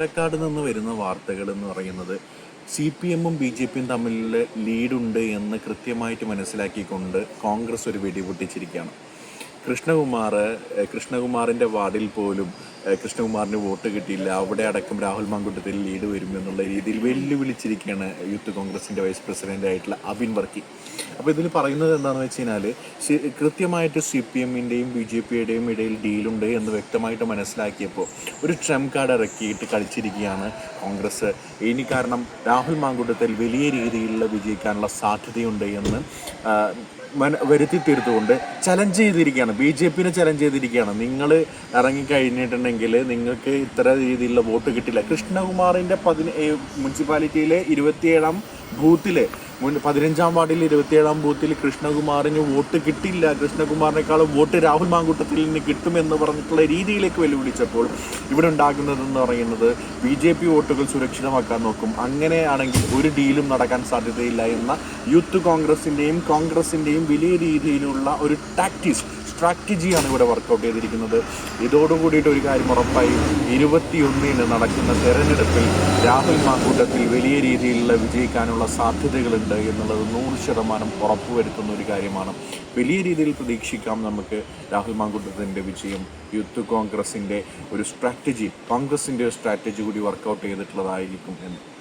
പാലക്കാട് നിന്ന് വരുന്ന വാർത്തകൾ എന്ന് പറയുന്നത് സി പി എമ്മും ബി ജെ പിയും തമ്മിൽ ലീഡുണ്ട് എന്ന് കൃത്യമായിട്ട് മനസ്സിലാക്കിക്കൊണ്ട് കോൺഗ്രസ് ഒരു വെടിപൊട്ടിച്ചിരിക്കുകയാണ് കൃഷ്ണകുമാർ കൃഷ്ണകുമാറിന്റെ വാർഡിൽ പോലും കൃഷ്ണകുമാറിന് വോട്ട് കിട്ടിയില്ല. അവിടെ അടക്കം രാഹുൽ മാങ്കുട്ടത്തിൽ ലീഡ് വരും എന്നുള്ള രീതിയിൽ വെല്ലുവിളിച്ചിരിക്കുകയാണ് യൂത്ത് കോൺഗ്രസിന്റെ വൈസ് പ്രസിഡന്റ് ആയിട്ടുള്ള അബിൻ വർക്കി. അപ്പോൾ ഇതിൽ പറയുന്നത് എന്താണെന്ന് വെച്ച് കഴിഞ്ഞാൽ കൃത്യമായിട്ട് സി പി എമ്മിന്റെയും ബി ജെ പിയുടെയും ഇടയിൽ ഡീലുണ്ട് എന്ന് വ്യക്തമായിട്ട് മനസ്സിലാക്കിയപ്പോൾ ഒരു ട്രംപ് കാർഡ് ഇറക്കിയിട്ട് കളിച്ചിരിക്കുകയാണ് കോൺഗ്രസ്. ഇനി കാരണം രാഹുൽ മാങ്കുട്ടത്തിൽ വലിയ രീതിയിലുള്ള വിജയിക്കാനുള്ള സാധ്യതയുണ്ട് എന്ന് വരുത്തി തീർത്തുകൊണ്ട് ചലഞ്ച് ചെയ്തിരിക്കുകയാണ് ബി ജെ പിനെ ചലഞ്ച് ചെയ്തിരിക്കുകയാണ്. നിങ്ങൾ ഇറങ്ങിക്കഴിഞ്ഞിട്ടുണ്ടെങ്കിൽ നിങ്ങൾക്ക് ഇത്ര രീതിയിലുള്ള വോട്ട് കിട്ടില്ല. കൃഷ്ണകുമാറിന്റെ പതിന മുനിസിപ്പാലിറ്റിയിലെ ഇരുപത്തിയേഴാം ബൂത്തിൽ മുൻ പതിനഞ്ചാം വാർഡിൽ ഇരുപത്തിയേഴാം ബൂത്തിൽ കൃഷ്ണകുമാറിന് വോട്ട് കിട്ടില്ല. കൃഷ്ണകുമാറിനേക്കാളും വോട്ട് രാഹുൽ മാങ്കൂട്ടത്തിൽ നിന്ന് കിട്ടുമെന്ന് പറഞ്ഞിട്ടുള്ള രീതിയിലേക്ക് വെല്ലുവിളിച്ചപ്പോൾ ഇവിടെ ഉണ്ടാകുന്നതെന്ന് പറയുന്നത് ബി ജെ പി വോട്ടുകൾ സുരക്ഷിതമാക്കാൻ നോക്കും. അങ്ങനെയാണെങ്കിൽ ഒരു ഡീലും നടക്കാൻ സാധ്യതയില്ല എന്ന യൂത്ത് കോൺഗ്രസിന്റെയും കോൺഗ്രസിന്റെയും വലിയ രീതിയിലുള്ള ഒരു ടാക്ടീസ് സ്ട്രാറ്റജിയാണ് ഇവിടെ വർക്കൗട്ട് ചെയ്തിരിക്കുന്നത്. ഇതോടുകൂടിയിട്ട് ഒരു കാര്യം ഉറപ്പായി. ഇരുപത്തിയൊന്നിന് നടക്കുന്ന തെരഞ്ഞെടുപ്പിൽ രാഹുൽ മാക്കൂട്ടത്തിൽ വലിയ രീതിയിലുള്ള വിജയിക്കാനുള്ള സാധ്യതകളുണ്ട് എന്നുള്ളത് നൂറ് ശതമാനം ഉറപ്പുവരുത്തുന്ന ഒരു കാര്യമാണ്. വലിയ രീതിയിൽ പ്രതീക്ഷിക്കാം നമുക്ക് രാഹുൽ മാങ്കൂട്ടത്തിന്റെ വിജയം. യൂത്ത് കോൺഗ്രസിന്റെ ഒരു സ്ട്രാറ്റജി കോൺഗ്രസിന്റെ സ്ട്രാറ്റജി കൂടി വർക്കൗട്ട് ചെയ്തിട്ടുള്ളതായിരിക്കും എന്ന്.